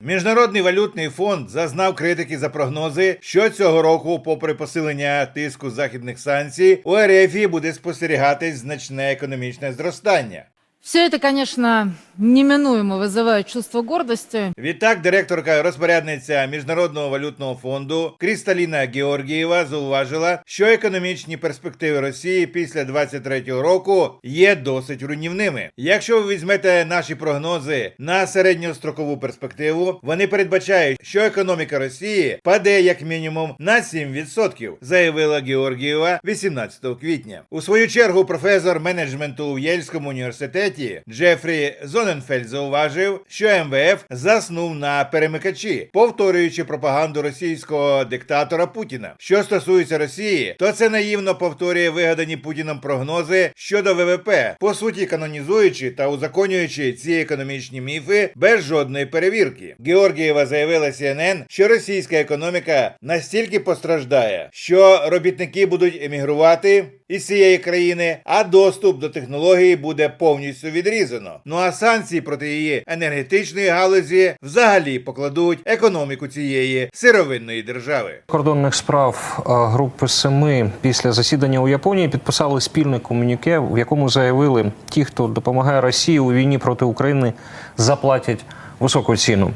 Міжнародний валютний фонд зазнав критики за прогнози, що цього року, попри посилення тиску західних санкцій, у РФІ буде спостерігатись значне економічне зростання. Все это, конечно, неминуемо вызывает чувство гордости. Відтак, директорка розпорядниця Міжнародного валютного фонду Крісталіна Георгієва зауважила, що економічні перспективи Росії після 23-го року є досить руйнівними. Якщо ви візьмете наші прогнози на середньострокову перспективу, вони передбачають, що економіка Росії паде як мінімум на 7%, заявила Георгієва 18 квітня. У свою чергу професор менеджменту у Єльському університеті Джефрі Зоненфельд зауважив, що МВФ заснув на перемикачі, повторюючи пропаганду російського диктатора Путіна. Що стосується Росії, то це наївно повторює вигадані Путіном прогнози щодо ВВП, по суті канонізуючи та узаконюючи ці економічні міфи без жодної перевірки. Георгієва заявила CNN, що російська економіка настільки постраждає, що робітники будуть емігрувати із цієї країни, а доступ до технології буде повністю відрізано. Ну а санкції проти її енергетичної галузі взагалі покладуть економіку цієї сировинної держави. Кордонних справ групи Семи після засідання у Японії підписали спільне комюніке, в якому заявили, ті, хто допомагає Росії у війні проти України, заплатять високу ціну.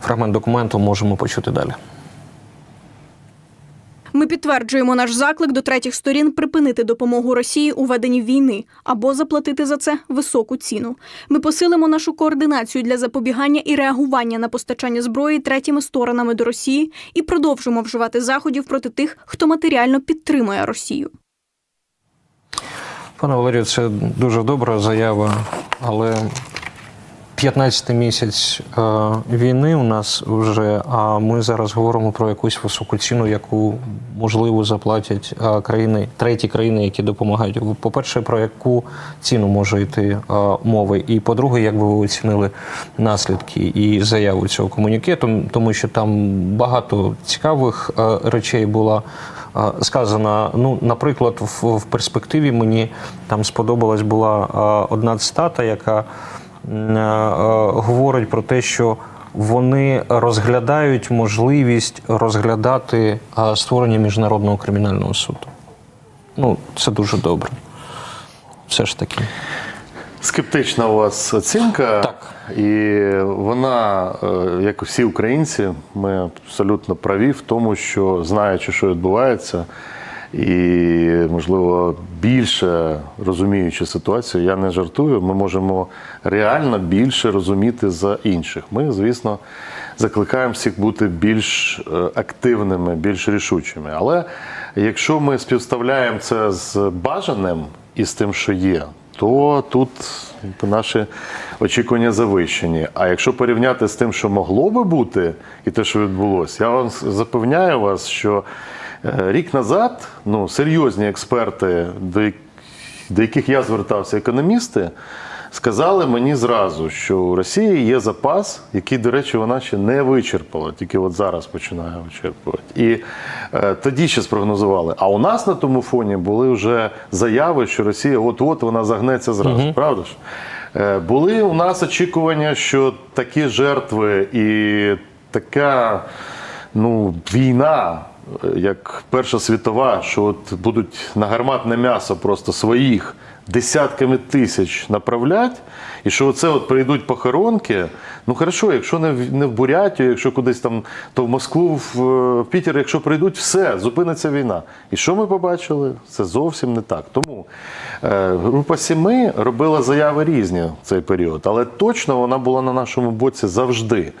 Фрагмент документу можемо почути далі. Ми підтверджуємо наш заклик до третіх сторін припинити допомогу Росії у веденні війни або заплатити за це високу ціну. Ми посилимо нашу координацію для запобігання і реагування на постачання зброї третіми сторонами до Росії і продовжимо вживати заходів проти тих, хто матеріально підтримує Росію. Пане Валерію, це дуже добра заява, але 15-й місяць е, війни у нас вже, а ми зараз говоримо про якусь високу ціну, яку можливо заплатять е, країни, треті країни, які допомагають. По-перше, про яку ціну може йти е, мова? І по-друге, як би ви оцінили наслідки і заяву цього комуніке, тому- що там багато цікавих речей було е, сказано. Ну, наприклад, в, в перспективі мені там сподобалась була одна цитата, яка говорить про те, що вони розглядають можливість розглядати е, створення міжнародного кримінального суду. Ну, це дуже добре. Все ж таки. Скептична у вас оцінка, Так. і вона, е, як і всі українці, ми абсолютно праві в тому, що знаючи, що відбувається, і, можливо, більше розуміючи ситуацію, я не жартую, ми можемо реально більше розуміти за інших. Ми, звісно, закликаємо всіх бути більш е, активними, більш рішучими. Але якщо ми співставляємо це з бажаним і з тим, що є, то тут наші очікування завищені. А якщо порівняти з тим, що могло би бути, і те, що відбулося, я вам запевняю вас, що рік назад ну, серйозні експерти, до, до яких я звертався, економісти, сказали мені зразу, що у Росії є запас, який, до речі, вона ще не вичерпала, тільки от зараз починає вичерпувати. І е, тоді ще спрогнозували. А у нас на тому фоні були вже заяви, що Росія от-от вона загнеться зразу. Правда ж? Е, були у нас очікування, що такі жертви і така ну, війна, е, як Перша світова, що от будуть на гарматне м'ясо просто своїх десятками тисяч направлять, і що оце от прийдуть похоронки. Ну хорошо, якщо не в, не в Бурятію, якщо кудись там, то в Москву, в, е, в Пітер, якщо прийдуть, все, зупиниться війна. І що ми побачили? Це зовсім не так. Тому е, група Сіми робила заяви різні в цей період, але точно вона була на нашому боці завжди.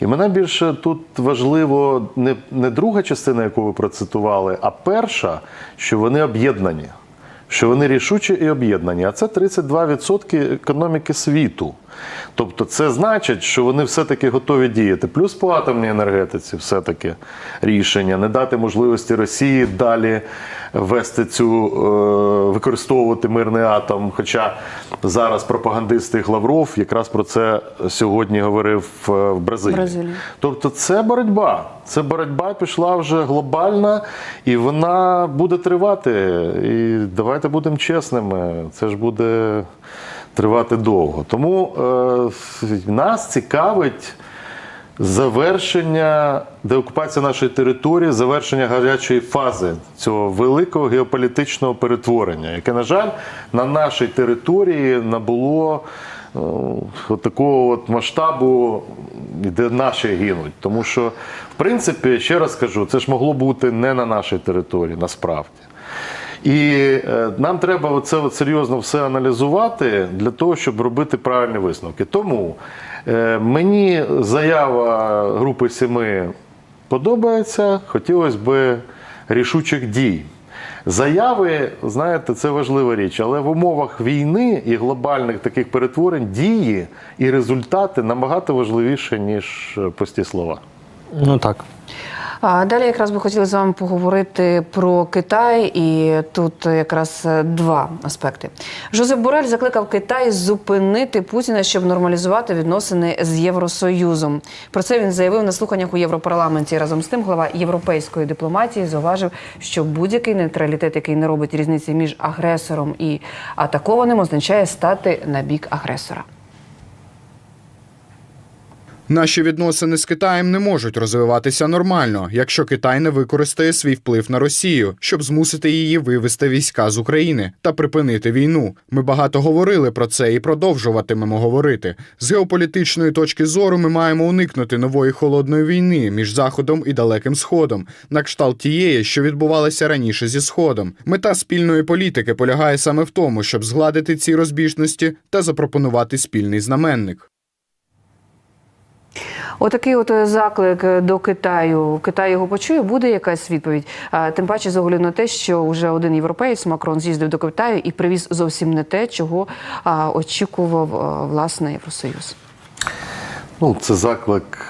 І мене більше тут важливо не, не друга частина, яку ви процитували, а перша, що вони об'єднані що вони рішучі і об'єднані. А це 32% економіки світу. Тобто, це значить, що вони все-таки готові діяти. Плюс по атомній енергетиці, все-таки рішення не дати можливості Росії далі вести цю е, використовувати мирний атом. Хоча зараз пропагандист їх Лавров якраз про це сьогодні говорив е, в Бразилії. Бразилії. Тобто це боротьба. Це боротьба пішла вже глобальна, і вона буде тривати. І давайте будемо чесними. Це ж буде тривати довго. Тому е, нас цікавить завершення деокупація нашої території, завершення гарячої фази цього великого геополітичного перетворення, яке, на жаль, на нашій території набуло е, от такого от масштабу, де наші гинуть. Тому що, в принципі, ще раз кажу, це ж могло бути не на нашій території, насправді. І е, нам треба от серйозно все аналізувати для того, щоб робити правильні висновки. Тому е, мені заява групи семи подобається, хотілося б рішучих дій. Заяви, знаєте, це важлива річ, але в умовах війни і глобальних таких перетворень дії і результати набагато важливіше, ніж е, пусті слова. Ну так. А далі якраз би хотіли з вами поговорити про Китай, і тут якраз е, два аспекти. Жозеп Борель закликав Китай зупинити Путіна, щоб нормалізувати відносини з Євросоюзом. Про це він заявив на слуханнях у Європарламенті. Разом з тим, глава європейської дипломатії зауважив, що будь-який нейтралітет, який не робить різниці між агресором і атакованим, означає стати на бік агресора. Наші відносини з Китаєм не можуть розвиватися нормально, якщо Китай не використає свій вплив на Росію, щоб змусити її вивести війська з України та припинити війну. Ми багато говорили про це і продовжуватимемо говорити. З геополітичної точки зору ми маємо уникнути нової холодної війни між Заходом і Далеким Сходом, на кшталт тієї, що відбувалася раніше зі Сходом. Мета спільної політики полягає саме в тому, щоб згладити ці розбіжності та запропонувати спільний знаменник. Отакий от е, заклик до Китаю. Китай його почує, буде якась відповідь. Тим паче, з огляду на те, що вже один європеєць Макрон з'їздив до Китаю і привіз зовсім не те, чого очікував власне Євросоюз. Ну, це заклик,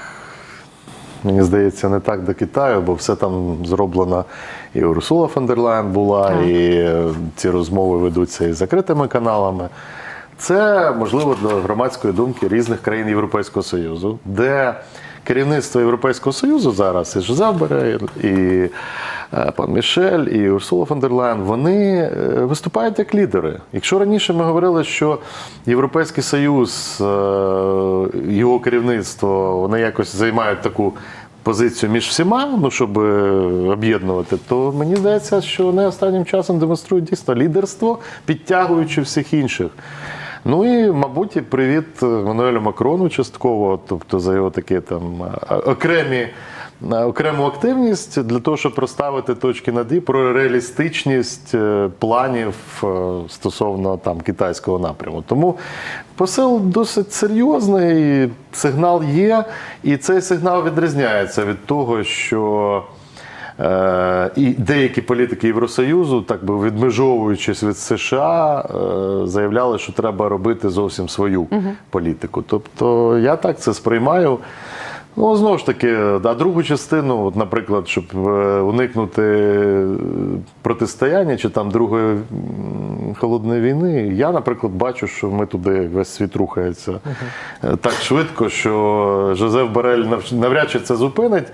мені здається, не так до Китаю, бо все там зроблено. І Урсула фон дер Лайн була, Так. і е, ці розмови ведуться і закритими каналами. Це можливо до громадської думки різних країн Європейського Союзу, де керівництво Європейського Союзу зараз і Жозеф Борель, і е, пан Мішель, і Урсула фон дер Лайн, вони е, виступають як лідери. Якщо раніше ми говорили, що Європейський Союз, е, його керівництво, вони якось займають таку. Позицію між всіма, ну щоб об'єднувати, то мені здається, що вони останнім часом демонструють дійсно лідерство, підтягуючи всіх інших. Ну і, мабуть, привіт Мануелю Макрону частково, тобто за його такі там е, окремі. е, Окрему активність для того, щоб розставити точки над «і» про реалістичність е, планів е, стосовно там китайського напряму. Тому посил досить серйозний, сигнал є, і цей сигнал відрізняється від того, що Е, І деякі політики Євросоюзу, так би відмежовуючись від США, е, заявляли, що треба робити зовсім свою політику. Тобто я так це сприймаю. Ну, знову ж таки, а другу частину, от, наприклад, щоб е, уникнути е, протистояння чи там другої холодної війни, я, наприклад, бачу, що ми туди весь світ рухається е, так швидко, що Жозеф Борель нав- навряд чи це зупинить.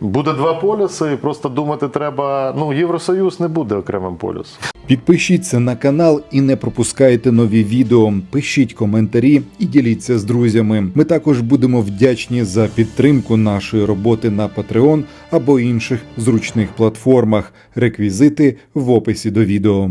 Буде два полюси, і просто думати треба. Ну, Євросоюз не буде окремим полюсом. Підпишіться на канал і не пропускайте нові відео. Пишіть коментарі і діліться з друзями. Ми також будемо вдячні за підтримку нашої роботи на Patreon або інших зручних платформах. Реквізити в описі до відео.